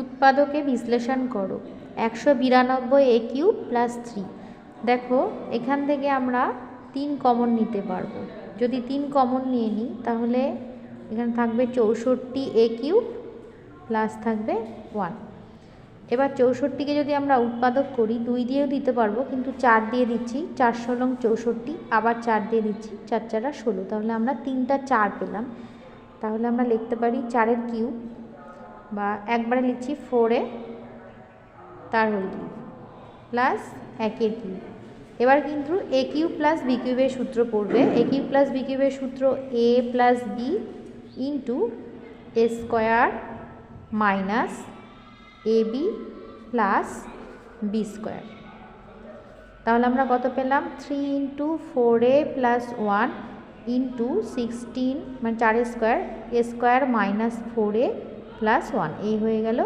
উৎপাদকে বিশ্লেষণ করো। একশো বিরানব্বই এ কিউব প্লাস থ্রি দেখো, এখান থেকে আমরা তিন কমন নিতে পারব। যদি তিন কমন নিয়ে নিই, তাহলে এখানে থাকবে চৌষট্টি এ কিউব প্লাস থাকবে ওয়ান এবার চৌষট্টিকে যদি আমরা উৎপাদক করি, দুই দিয়েও দিতে পারব, কিন্তু চার দিয়ে দিচ্ছি। চার ষোলং চৌষট্টি, আবার চার দিয়ে দিচ্ছি। চার চারা ষোলো। তাহলে আমরা তিনটা চার পেলাম। তাহলে আমরা লিখতে পারি চারের কিউব বা একবারে লিখছি ফোরে তার হোল প্লাস একের কিউব এবার কিন্তু এ কিউব প্লাস বি কিউবের সূত্র পড়বে। এ কিউ প্লাস বি কিউবের সূত্র a plus b into a square minus a b plus b square তাহলে আমরা কত পেলাম? Three into four a plus one into sixteen মানে চার square a square minus four a plus one এই হয়ে গেল